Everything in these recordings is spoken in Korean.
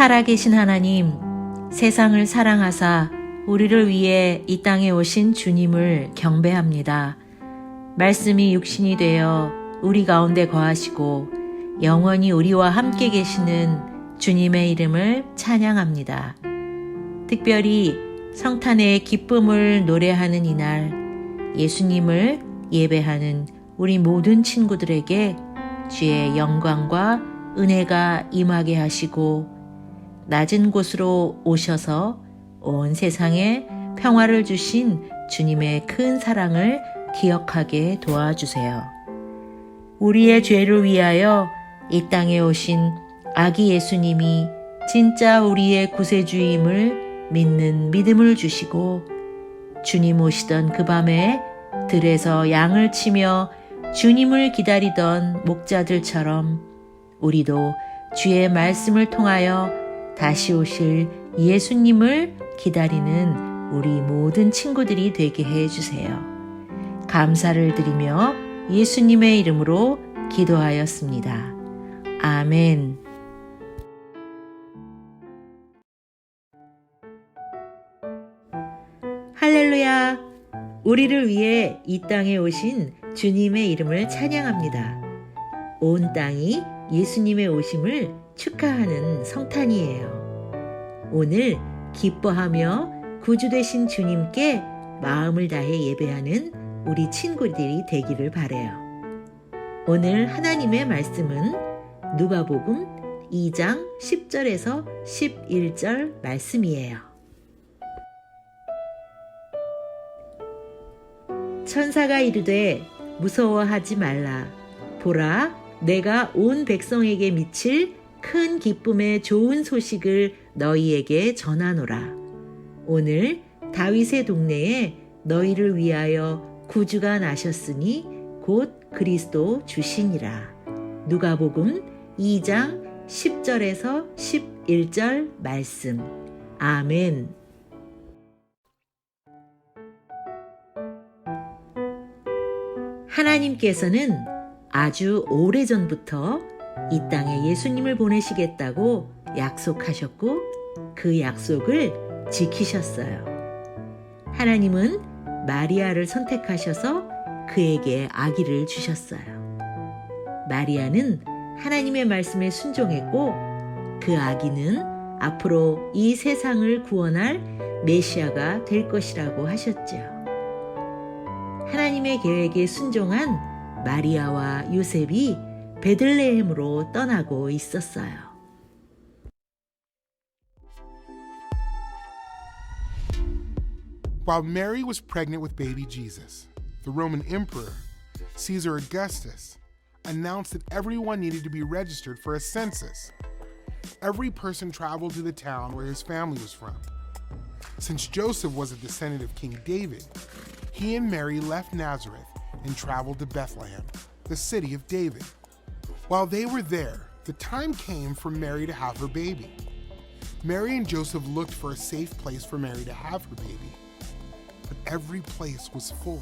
살아계신 하나님, 세상을 사랑하사 우리를 위해 이 땅에 오신 주님을 경배합니다. 말씀이 육신이 되어 우리 가운데 거하시고 영원히 우리와 함께 계시는 주님의 이름을 찬양합니다. 특별히 성탄의 기쁨을 노래하는 이날 예수님을 예배하는 우리 모든 친구들에게 주의 영광과 은혜가 임하게 하시고 낮은 곳으로 오셔서 온 세상에 평화를 주신 주님의 큰 사랑을 기억하게 도와주세요. 우리의 죄를 위하여 이 땅에 오신 아기 예수님이 진짜 우리의 구세주임을 믿는 믿음을 주시고 주님 오시던 그 밤에 들에서 양을 치며 주님을 기다리던 목자들처럼 우리도 주의 말씀을 통하여 다시 오실 예수님을 기다리는 우리 모든 친구들이 되게 해 주세요. 감사를 드리며 예수님의 이름으로 기도하였습니다. 아멘. 할렐루야! 우리를 위해 이 땅에 오신 주님의 이름을 찬양합니다. 온 땅이 예수님의 오심을 축하하는 성탄이에요. 오늘 기뻐하며 구주 되신 주님께 마음을 다해 예배하는 우리 친구들이 되기를 바래요. 오늘 하나님의 말씀은 누가복음 2장 10절에서 11절 말씀이에요. 천사가 이르되 무서워하지 말라. 보라, 내가 온 백성에게 미칠 큰 기쁨의 좋은 소식을 너희에게 전하노라. 오늘 다윗의 동네에 너희를 위하여 구주가 나셨으니 곧 그리스도 주시니라. 누가복음 2장 10절에서 11절 말씀. 아멘. 하나님께서는 아주 오래전부터 이 땅에 예수님을 보내시겠다고 약속하셨고 그 약속을 지키셨어요. 하나님은 마리아를 선택하셔서 그에게 아기를 주셨어요. 마리아는 하나님의 말씀에 순종했고 그 아기는 앞으로 이 세상을 구원할 메시아가 될 것이라고 하셨죠. 하나님의 계획에 순종한 마리아와 요셉이 베들레헴으로 떠나고 있었어요. While Mary was pregnant with baby Jesus, the Roman Emperor, Caesar Augustus, announced that everyone needed to be registered for a census. Every person traveled to the town where his family was from. Since Joseph was a descendant of King David, he and Mary left Nazareth and traveled to Bethlehem, the city of David. While they were there, the time came for Mary to have her baby. Mary and Joseph looked for a safe place for Mary to have her baby, but every place was full.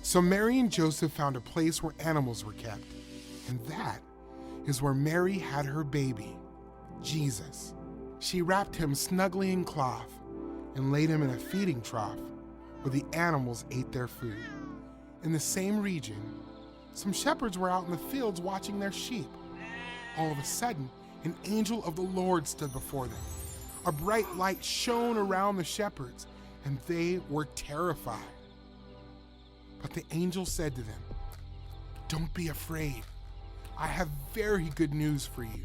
So Mary and Joseph found a place where animals were kept, and that is where Mary had her baby, Jesus. She wrapped him snugly in cloth and laid him in a feeding trough where the animals ate their food. In the same region, some shepherds were out in the fields watching their sheep. All of a sudden, an angel of the Lord stood before them. A bright light shone around the shepherds, and they were terrified. But the angel said to them, Don't be afraid. I have very good news for you.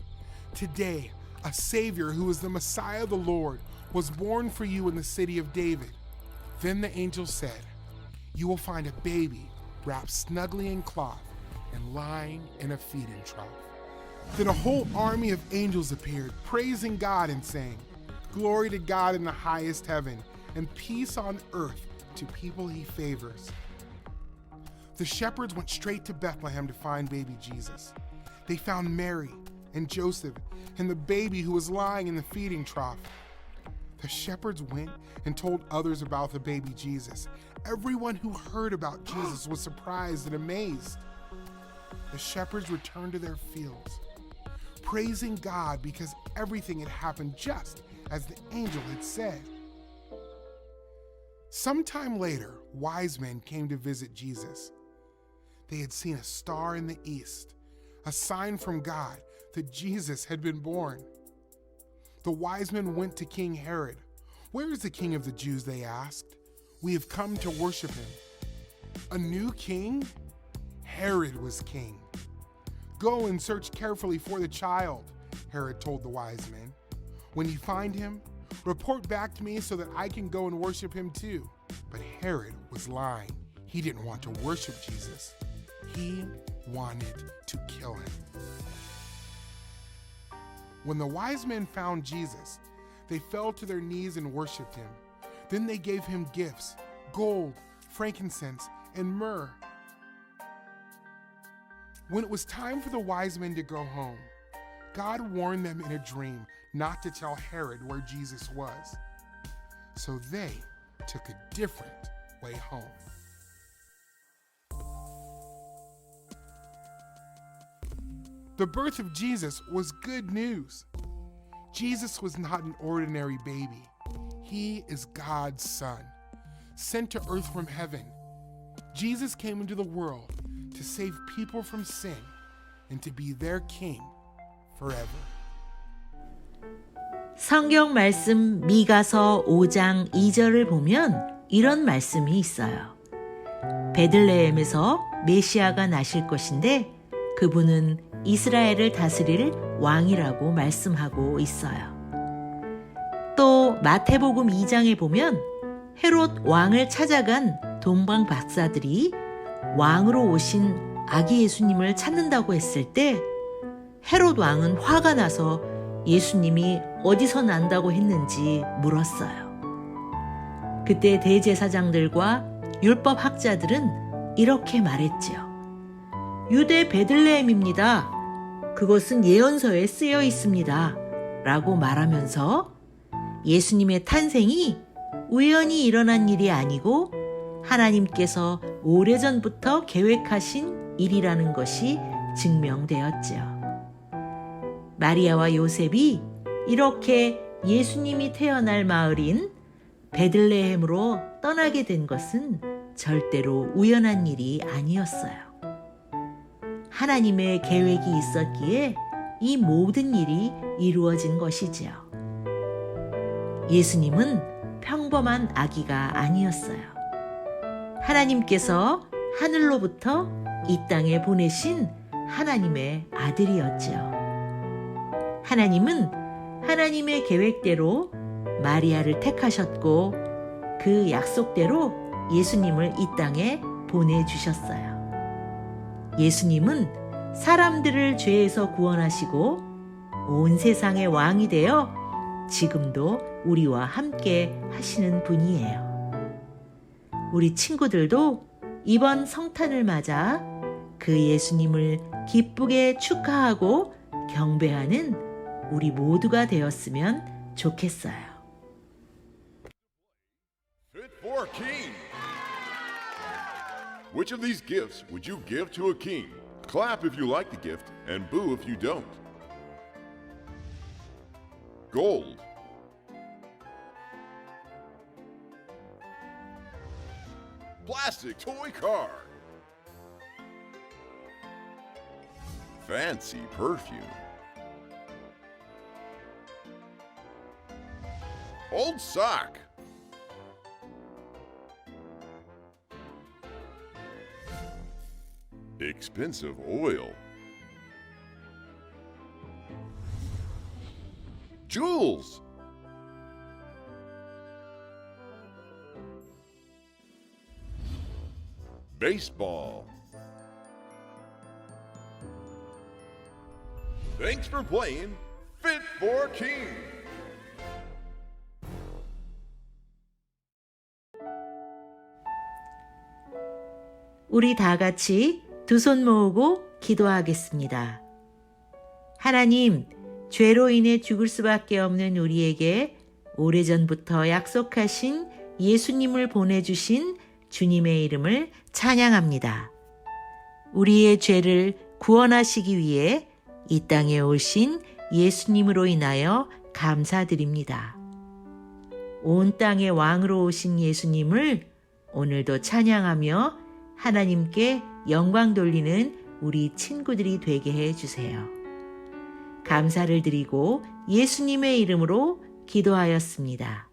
Today, a Savior who is the Messiah of the Lord was born for you in the city of David. Then the angel said, You will find a baby wrapped snugly in cloth and lying in a feeding trough. Then a whole army of angels appeared, praising God and saying, Glory to God in the highest heaven, and peace on earth to people he favors. The shepherds went straight to Bethlehem to find baby Jesus. They found Mary and Joseph and the baby who was lying in the feeding trough. The shepherds went and told others about the baby Jesus. Everyone who heard about Jesus was surprised and amazed. The shepherds returned to their fields, praising God because everything had happened just as the angel had said. Sometime later, wise men came to visit Jesus. They had seen a star in the east, a sign from God that Jesus had been born. The wise men went to King Herod. Where is the king of the Jews? They asked. We have come to worship him. A new king? Herod was king. Go and search carefully for the child, Herod told the wise men. When you find him, report back to me so that I can go and worship him too. But Herod was lying. He didn't want to worship Jesus, he wanted to kill him. When the wise men found Jesus, they fell to their knees and worshiped him. Then they gave him gifts gold, frankincense, and myrrh. When it was time for the wise men to go home, God warned them in a dream not to tell Herod where Jesus was. So they took a different way home. The birth of Jesus was good news. Jesus was not an ordinary baby. He is God's son, sent to earth from heaven. Jesus came into the world to save people from sin and to be their king forever. 성경 말씀 미가서 5장 2절을 보면 이런 말씀이 있어요. 베들레헴에서 메시아가 나실 것인데 그분은 이스라엘을 다스릴 왕이라고 말씀하고 있어요. 또 마태복음 2장에 보면 헤롯 왕을 찾아간 동방 박사들이 왕으로 오신 아기 예수님을 찾는다고 했을 때 헤롯 왕은 화가 나서 예수님이 어디서 난다고 했는지 물었어요. 그때 대제사장들과 율법 학자들은 이렇게 말했지요. 유대 베들레헴입니다. 그것은 예언서에 쓰여 있습니다. 라고 말하면서 예수님의 탄생이 우연히 일어난 일이 아니고 하나님께서 오래전부터 계획하신 일이라는 것이 증명되었지요. 마리아와 요셉이 이렇게 예수님이 태어날 마을인 베들레헴으로 떠나게 된 것은 절대로 우연한 일이 아니었어요. 하나님의 계획이 있었기에 이 모든 일이 이루어진 것이지요. 예수님은 평범한 아기가 아니었어요. 하나님께서 하늘로부터 이 땅에 보내신 하나님의 아들이었지요. 하나님은 하나님의 계획대로 마리아를 택하셨고 그 약속대로 예수님을 이 땅에 보내주셨어요. 예수님은 사람들을 죄에서 구원하시고 온 세상의 왕이 되어 지금도 우리와 함께 하시는 분이에요. 우리 친구들도 이번 성탄을 맞아 그 예수님을 기쁘게 축하하고 경배하는 우리 모두가 되었으면 좋겠어요. Which of these gifts would you give to a king? Clap if you like the gift, and boo if you don't. Gold. Plastic toy car. Fancy perfume. Old sock. Expensive oil. Jewels. Baseball. Thanks for playing Fit for King. 우리 다 같이 두 손 모으고 기도하겠습니다. 하나님, 죄로 인해 죽을 수밖에 없는 우리에게 오래전부터 약속하신 예수님을 보내주신 주님의 이름을 찬양합니다. 우리의 죄를 구원하시기 위해 이 땅에 오신 예수님으로 인하여 감사드립니다. 온 땅의 왕으로 오신 예수님을 오늘도 찬양하며 하나님께 영광 돌리는 우리 친구들이 되게 해 주세요. 감사를 드리고 예수님의 이름으로 기도하였습니다.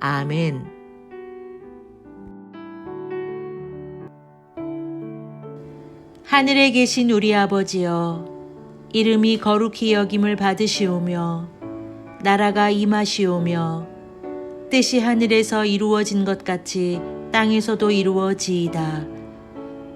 아멘. 하늘에 계신 우리 아버지여, 이름이 거룩히 여김을 받으시오며, 나라가 임하시오며, 뜻이 하늘에서 이루어진 것 같이 땅에서도 이루어지이다.